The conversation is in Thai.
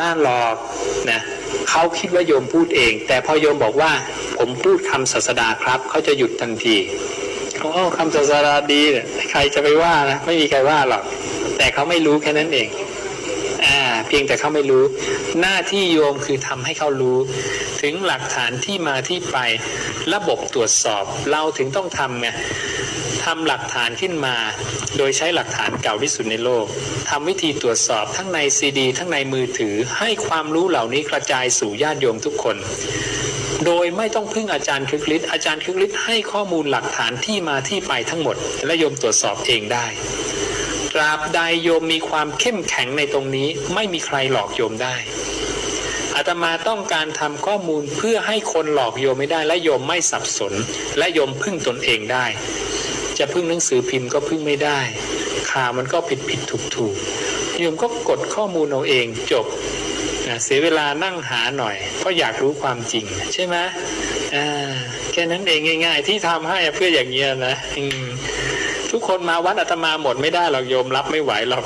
ต้านหลอกนะเขาคิดว่าโยมพูดเอง แต่พอโยมบอกว่า ผมพูดคำศาสดาครับเขาจะหยุดทันทีโอ้คำศาสดาดีเนี่ยใครจะไปว่านะไม่มีใครว่าหรอกแต่เขาไม่รู้แค่นั้นเอง อ่าเพียงแต่เขาไม่รู้ หน้าที่โยมคือทำให้เขารู้ ถึงหลักฐานที่มาที่ไป ระบบตรวจสอบ เราถึงต้องทำไงทำหลักฐานขึ้นมา โดยใช้หลักฐานเก่าที่สุดในโลกทำวิธีตรวจสอบทั้งในซีดี ทั้งในมือถือ ให้ความรู้เหล่านี้กระจายสู่ญาติโยมทุกคน โดยไม่ต้องพึ่งอาจารย์คึกฤทธิ์อาจารย์คึกฤทธิ์ให้ข้อมูลหลักฐานที่มาที่ไปทั้งหมด และโยมตรวจสอบเองได้ ตราบใดโยมมีความเข้มแข็งในตรงนี้ ไม่มีใครหลอกโยมได้อาตมาต้องการทำข้อมูลเพื่อให้คนหลอกโยมไม่ได้ และโยมไม่สับสน และโยมพึ่งตนเองได้ จะพึ่งหนังสือพิมพ์ก็พึ่งไม่ได้ ข่าวมันก็ผิดผิดถูกถูกโยมก็กดข้อมูลเอาเองจบนะเสียเวลานั่งหาหน่อย เพราะอยากรู้ความจริง ใช่ไหมอ่าแค่นั้นเองง่าย ๆ ที่ทำให้เพื่ออย่างเงี้ยนะอืม ทุกคนมาวัดอาตมาหมดไม่ได้หรอกโยมรับไม่ไหวหรอก